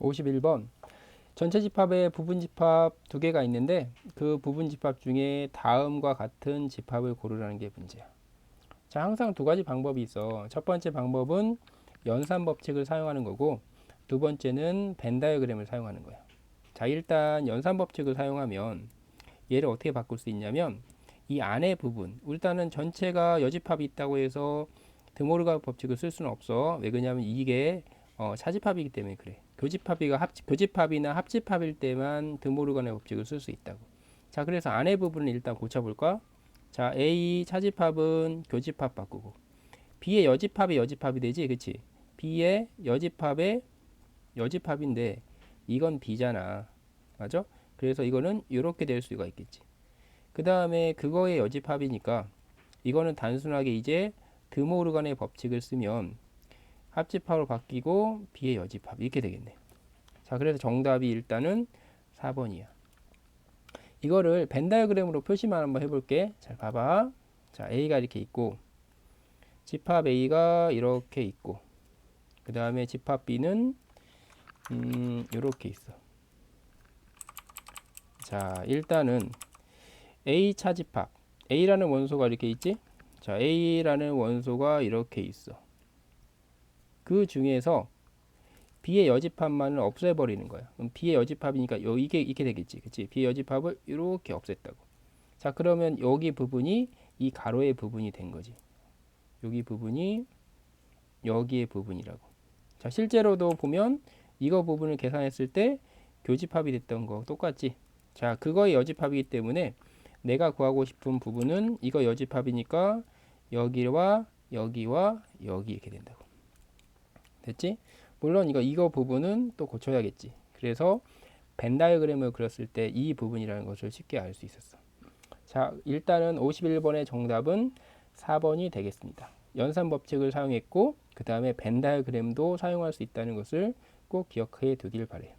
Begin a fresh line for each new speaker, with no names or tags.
51번 전체 집합에 부분 집합 두 개가 있는데 그 부분 집합 중에 다음과 같은 집합을 고르라는 게 문제야. 자, 항상 두 가지 방법이 있어. 첫 번째 방법은 연산 법칙을 사용하는 거고 두 번째는 벤 다이어그램을 사용하는 거야. 자, 일단 연산 법칙을 사용하면 얘를 어떻게 바꿀 수 있냐면 이 안에 부분, 일단은 전체가 여집합이 있다고 해서 드모르가 법칙을 쓸 수는 없어. 왜 그러냐면 이게 어, 차집합이기 때문에 그래. 교집합이가 합, 교집합이나 합집합일 때만 드모르간의 법칙을 쓸 수 있다고. 자, 그래서 안의 부분을 일단 고쳐볼까? 자, A 차집합은 교집합 바꾸고 B의 여집합이 여집합이 되지, 그치? B의 여집합의 여집합인데 이건 B잖아, 맞아? 그래서 이거는 이렇게 될 수가 있겠지. 그 다음에 그거의 여집합이니까 이거는 단순하게 이제 드모르간의 법칙을 쓰면 합집합으로 바뀌고 B의 여집합 이렇게 되겠네. 자, 그래서 정답이 일단은 4번이야. 이거를 벤 다이어그램으로 표시만 한번 해볼게. 잘 봐봐. 자, A가 이렇게 있고 집합 A가 이렇게 있고 그 다음에 집합 B는 음, 이렇게 있어. 자, 일단은 A 차집합 A라는 원소가 이렇게 있지? 자, A라는 원소가 이렇게 있어. 그 중에서 B의 여집합만을 없애버리는 거야. 그럼 B의 여집합이니까 요 이게 이렇게 되겠지, 그렇지? B의 여집합을 이렇게 없앴다고. 자, 그러면 여기 부분이 이 가로의 부분이 된 거지. 여기 부분이 여기의 부분이라고. 자, 실제로도 보면 이거 부분을 계산했을 때 교집합이 됐던 거 똑같지? 자, 그거의 여집합이기 때문에 내가 구하고 싶은 부분은 이거 여집합이니까 여기와 여기와 여기 이렇게 된다고. 됐지? 물론 이거 이거 부분은 또 고쳐야겠지. 그래서 벤 다이어그램을 그렸을 때 이 부분이라는 것을 쉽게 알 수 있었어. 자, 일단은 51번의 정답은 4번이 되겠습니다. 연산 법칙을 사용했고 그 다음에 벤 다이어그램도 사용할 수 있다는 것을 꼭 기억해 두길 바래요.